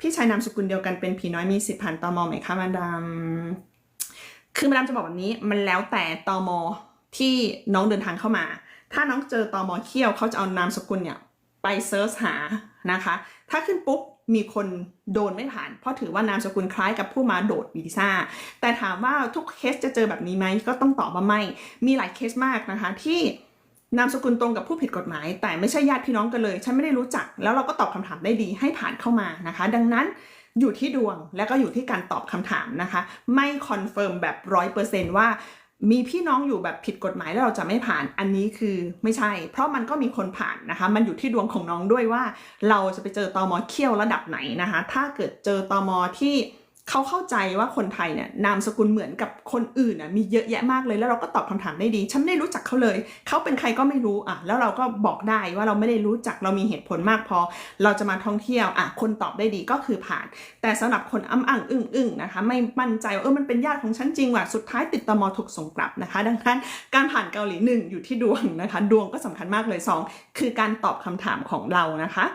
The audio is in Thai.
พี่ชายนามสกุลเดียวกันเป็นผีน้อยมีสิทธิ์ผ่านตอมไหมคะมาดามคือมาดามจะบอกแบบนี้มันแล้วแต่ตอมที่น้องเดินทางเข้ามา ถ้าน้องเจอตอมเขี้ยวเขาจะเอานามสกุลเนี่ยไปเซิร์ชหานะคะ ถ้าขึ้นปุ๊บมีคนโดนไม่ผ่าน เพราะถือว่านามสกุลคล้ายกับผู้มาโดดวีซ่า แต่ถามว่าทุกเคสจะเจอแบบนี้ไหมก็ต้องตอบว่าไม่ มีหลายเคสมากนะคะที่ นามสกุลตรงกับผู้ผิดกฎหมาย แต่ไม่ใช่ญาติพี่น้องกันเลย ฉันไม่ได้รู้จัก แล้วเราก็ตอบคำถามได้ดีให้ผ่านเข้ามานะคะ ดังนั้นอยู่ที่ดวงและก็อยู่ที่การตอบคำถามนะคะ ไม่คอนเฟิร์มแบบร้อยเปอร์เซนต์ว่ามีพี่น้องอยู่แบบผิดกฎหมายแล้วเราจะไม่ผ่านอันนี้คือไม่ใช่ เพราะมันก็มีคนผ่านนะคะ มันอยู่ที่ดวงของน้องด้วยว่า เราจะไปเจอตอมอเขี้ยวระดับไหนนะคะ ถ้าเกิดเจอตอมอที่ เขาเข้าใจว่าคนไทยเนี่ยนามสกุลเหมือนกับคนอื่นน่ะมีเยอะแยะมากเลยแล้วเราก็ตอบคำถามได้ดี ฉันไม่ได้รู้จักเขาเลย เขาเป็นใครก็ไม่รู้อะแล้วเราก็บอกได้ว่าเราไม่ได้รู้จักเรามีเหตุผลมากพอ เราจะมาท่องเที่ยวอะคนตอบได้ดีก็คือผ่าน แต่สำหรับคนอ้ำอ่างอึ้งอึ้งนะคะ ไม่มั่นใจว่าเออมันเป็นญาติของฉันจริงว่ะสุดท้ายติดตมถูกส่งกลับนะคะ ดังนั้นการผ่านเกาหลีหนึ่งอยู่ที่ดวงนะคะ ดวงก็สำคัญมากเลยสองคือการตอบคำถามของเรานะคะ